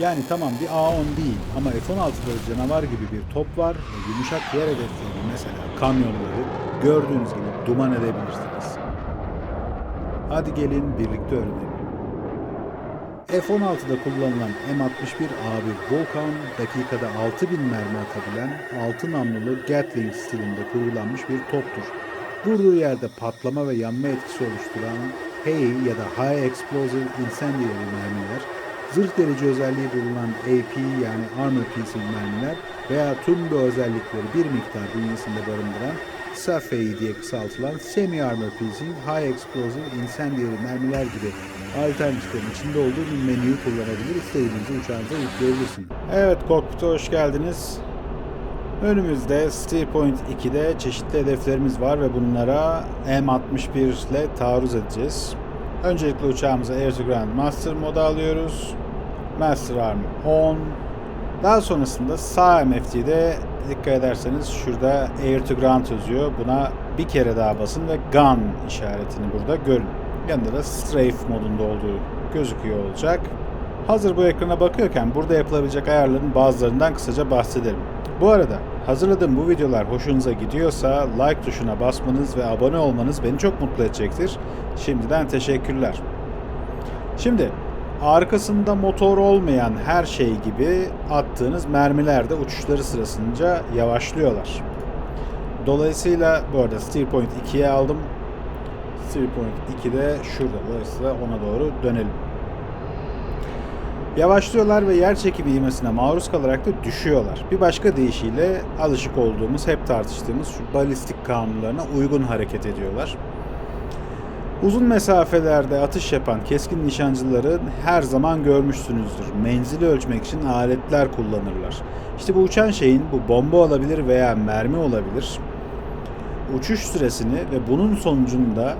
Yani tamam bir A10 değil ama F-16'da canavar gibi bir top var ve yumuşak yer hedefleri mesela kamyonları gördüğünüz gibi duman edebilirsiniz. Hadi gelin birlikte öğrenelim. F-16'da kullanılan M61A1 Vulcan dakikada 6000 mermi atabilen 6 namlulu Gatling stilinde kurgulanmış bir toptur. Vurduğu yerde patlama ve yanma etkisi oluşturan HEI ya da High Explosive Incendiary mermiler, zırh delici özelliği bulunan AP yani Armor Piercing mermiler veya tüm bu özellikleri bir miktar bünyesinde barındıran SAFEI diye kısaltılan Semi Armor Piercing High Explosive Incendiary mermiler gibi alternatiflerin içinde olduğu bir menüyü kullanabilir, istediğinizi uçağınıza yükleyebilirsiniz. Evet, kokpite hoş geldiniz. Önümüzde Steel Point 2'de çeşitli hedeflerimiz var ve bunlara M61 ile taarruz edeceğiz. Öncelikle uçağımıza Air to Ground Master modu alıyoruz. Master Arm 10. Daha sonrasında sağ MFT'de dikkat ederseniz şurada Air to Ground yazıyor. Buna bir kere daha basın ve Gun işaretini burada görün. Yanında da Strafe modunda olduğu gözüküyor olacak. Hazır bu ekrana bakıyorken burada yapılabilecek ayarların bazılarından kısaca bahsedelim. Bu arada hazırladığım bu videolar hoşunuza gidiyorsa like tuşuna basmanız ve abone olmanız beni çok mutlu edecektir. Şimdiden teşekkürler. Şimdi arkasında motor olmayan her şey gibi attığınız mermiler de uçuşları sırasınca yavaşlıyorlar. Dolayısıyla bu arada Steer Point 2'ye aldım. Steer Point 2'de şurada. Dolayısıyla ona doğru dönelim. Yavaşlıyorlar ve yer çekimi ivmesine maruz kalarak da düşüyorlar. Bir başka deyişiyle alışık olduğumuz, hep tartıştığımız şu balistik kanunlarına uygun hareket ediyorlar. Uzun mesafelerde atış yapan keskin nişancıları her zaman görmüşsünüzdür. Menzili ölçmek için aletler kullanırlar. İşte bu uçan şeyin bu bomba olabilir veya mermi olabilir. Uçuş süresini ve bunun sonucunda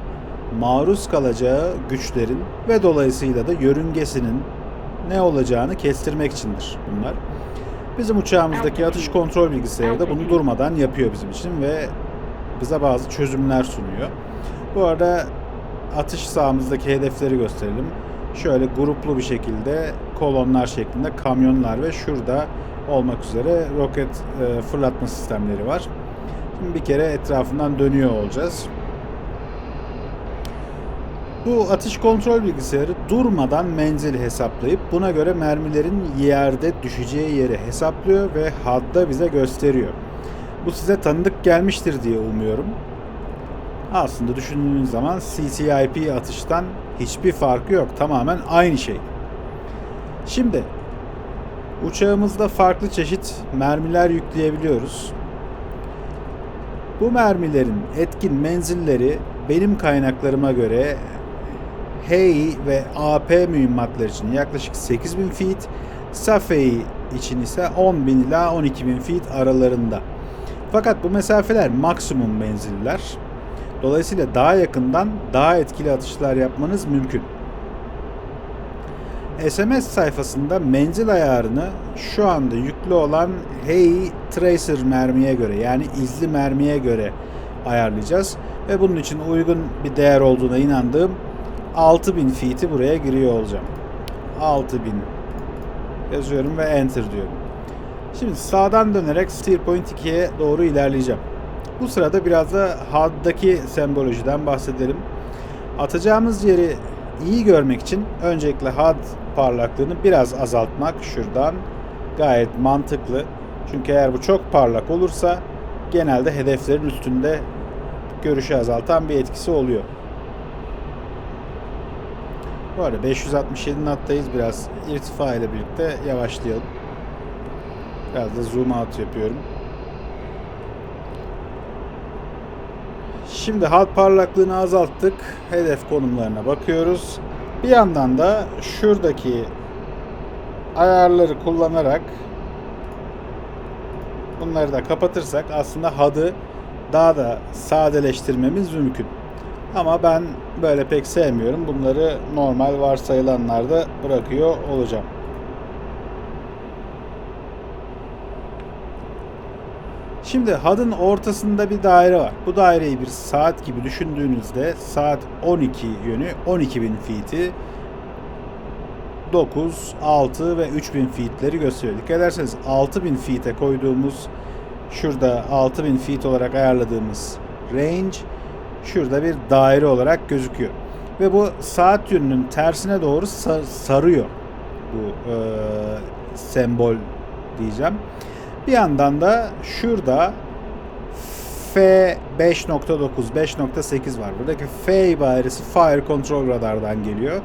maruz kalacağı güçlerin ve dolayısıyla da yörüngesinin ne olacağını kestirmek içindir bunlar. Bizim uçağımızdaki atış kontrol bilgisayarı da bunu durmadan yapıyor bizim için ve bize bazı çözümler sunuyor. Bu arada atış sahamızdaki hedefleri gösterelim. Şöyle gruplu bir şekilde kolonlar şeklinde kamyonlar ve şurada olmak üzere roket e, fırlatma sistemleri var. Şimdi bir kere etrafından dönüyor olacağız. Bu atış kontrol bilgisayarı durmadan menzili hesaplayıp buna göre mermilerin yerde düşeceği yeri hesaplıyor ve HUD'da bize gösteriyor. Bu size tanıdık gelmiştir diye umuyorum. Aslında düşündüğünüz zaman CCIP atıştan hiçbir farkı yok. Tamamen aynı şey. Şimdi uçağımızda farklı çeşit mermiler yükleyebiliyoruz. Bu mermilerin etkin menzilleri benim kaynaklarıma göre HEI ve AP mühimmatlar için yaklaşık 8000 feet, SAFEI için ise 10.000 ila 12.000 feet aralarında. Fakat bu mesafeler maksimum menziller. Dolayısıyla daha yakından daha etkili atışlar yapmanız mümkün. SMS sayfasında menzil ayarını şu anda yüklü olan HEI Tracer mermiye göre yani izli mermiye göre ayarlayacağız. Ve bunun için uygun bir değer olduğuna inandığım 6000 feet'i buraya giriyor olacağım. 6000 yazıyorum ve enter diyorum. Şimdi sağdan dönerek Steer Point 2'ye doğru ilerleyeceğim. Bu sırada biraz da HUD'daki sembolojiden bahsedelim. Atacağımız yeri iyi görmek için öncelikle HUD parlaklığını biraz azaltmak şuradan gayet mantıklı. Çünkü eğer bu çok parlak olursa genelde hedeflerin üstünde görüşü azaltan bir etkisi oluyor. Bu arada 567 nattayız. Biraz irtifa ile birlikte yavaşlayalım. Biraz da zoom out yapıyorum. Şimdi hat parlaklığını azalttık. Hedef konumlarına bakıyoruz. Bir yandan da şuradaki ayarları kullanarak bunları da kapatırsak aslında HUD'ı daha da sadeleştirmemiz mümkün. Ama ben böyle pek sevmiyorum. Bunları normal varsayılanlarda bırakıyor olacağım. Şimdi HUD'ın ortasında bir daire var. Bu daireyi bir saat gibi düşündüğünüzde saat 12 yönü 12.000 feet'i 9, 6 ve 3000 feet'leri gösteriyor. Dikkat ederseniz 6000 feet'e koyduğumuz şurada 6000 feet olarak ayarladığımız range şurada bir daire olarak gözüküyor. Ve bu saat yönünün tersine doğru sa- sarıyor bu e, sembol diyeceğim. Bir yandan da şurada F 5.9, 5.8 var. Buradaki F ibaresi Fire Control Radar'dan geliyor.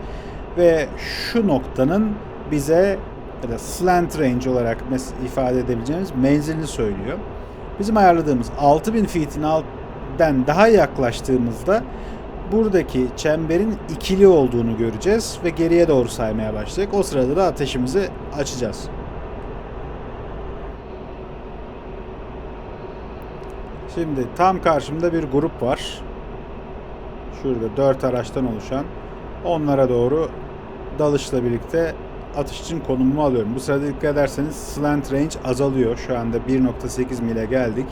Ve şu noktanın bize ya da slant range olarak ifade edebileceğimiz menzilini söylüyor. Bizim ayarladığımız 6000 feet'in altından daha yaklaştığımızda buradaki çemberin ikili olduğunu göreceğiz ve geriye doğru saymaya başlayacak. O sırada da ateşimizi açacağız. Şimdi tam karşımda bir grup var. Şurada dört araçtan oluşan. Onlara doğru dalışla birlikte atış için konumumu alıyorum. Bu sırada dikkat ederseniz slant range azalıyor. Şu anda 1.8 mile geldik.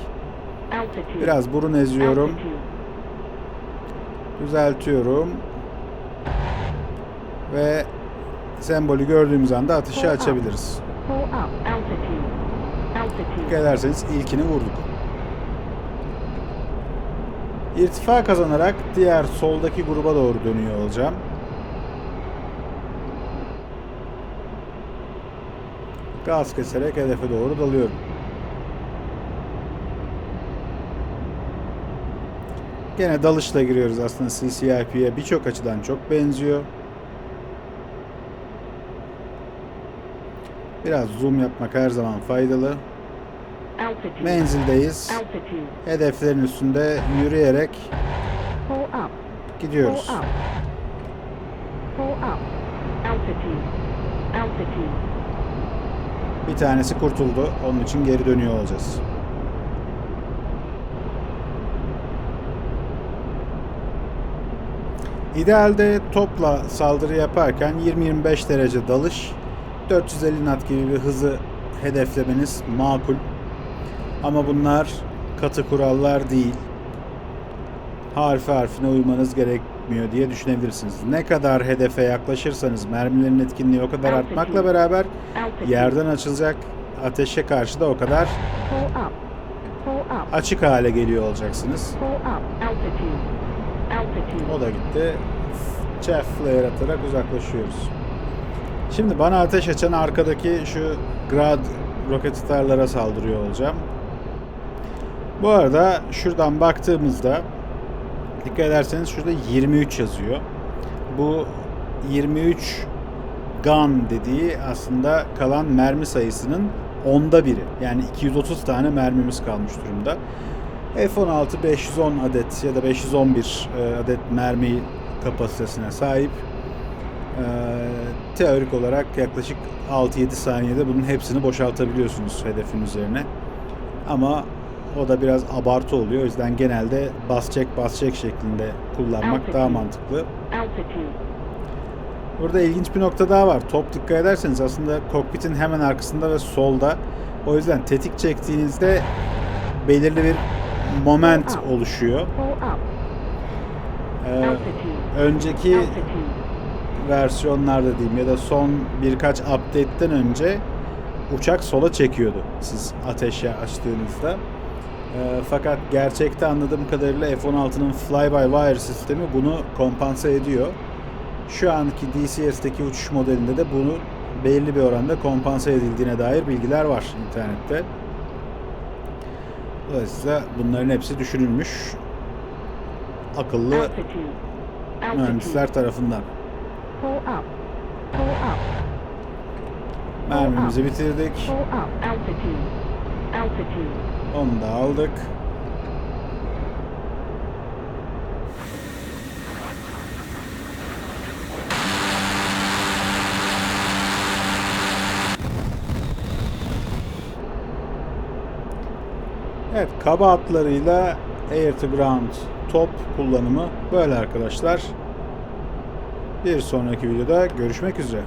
Biraz burun eziyorum. Düzeltiyorum. Ve sembolü gördüğümüz anda atışı açabiliriz. Ederseniz ilkini vurduk. İrtifa kazanarak diğer soldaki gruba doğru dönüyor olacağım. Gaz keserek hedefe doğru dalıyorum. Gene dalışla giriyoruz aslında CCIP'ye birçok açıdan çok benziyor. Biraz zoom yapmak her zaman faydalı. Menzildeyiz. Hedeflerin üstünde yürüyerek gidiyoruz. Bir tanesi kurtuldu. Onun için geri dönüyor olacağız. İdealde topla saldırı yaparken 20-25 derece dalış, 450 knot gibi bir hızı hedeflemeniz makul. Ama bunlar katı kurallar değil. Harfi harfine uymanız gerekmiyor diye düşünebilirsiniz. Ne kadar hedefe yaklaşırsanız mermilerin etkinliği o kadar artmakla beraber yerden açılacak ateşe karşı da o kadar açık hale geliyor olacaksınız. O da gitti. Chef flare atarak uzaklaşıyoruz. Şimdi bana ateş açan arkadaki şu Grad roket starlara saldırıyor olacağım. Bu arada şuradan baktığımızda dikkat ederseniz şurada 23 yazıyor. Bu 23 gun dediği aslında kalan mermi sayısının onda biri. Yani 230 tane mermimiz kalmış durumda. F-16 510 adet ya da 511 e, adet mermi kapasitesine sahip. E, teorik olarak yaklaşık 6-7 saniyede bunun hepsini boşaltabiliyorsunuz hedefin üzerine. Ama o da biraz abartı oluyor. O yüzden genelde bas çek bas çek şeklinde kullanmak daha mantıklı. Burada ilginç bir nokta daha var. Top dikkat ederseniz aslında kokpitin hemen arkasında ve solda. O yüzden tetik çektiğinizde belirli bir moment oluşuyor. Ee, önceki versiyonlarda diyeyim ya da son birkaç update'ten önce uçak sola çekiyordu siz ateşe açtığınızda. Ee, fakat gerçekte anladığım kadarıyla F-16'nın fly-by-wire sistemi bunu kompanse ediyor. Şu anki DCS'deki uçuş modelinde de bunu belirli bir oranda kompanse edildiğine dair bilgiler var internette. Dolayısıyla bunların hepsi düşünülmüş. Akıllı mühendisler tarafından. Mermimizi bitirdik. Onu da aldık. Evet, kaba hatlarıyla air to ground top kullanımı böyle arkadaşlar. Bir sonraki videoda görüşmek üzere.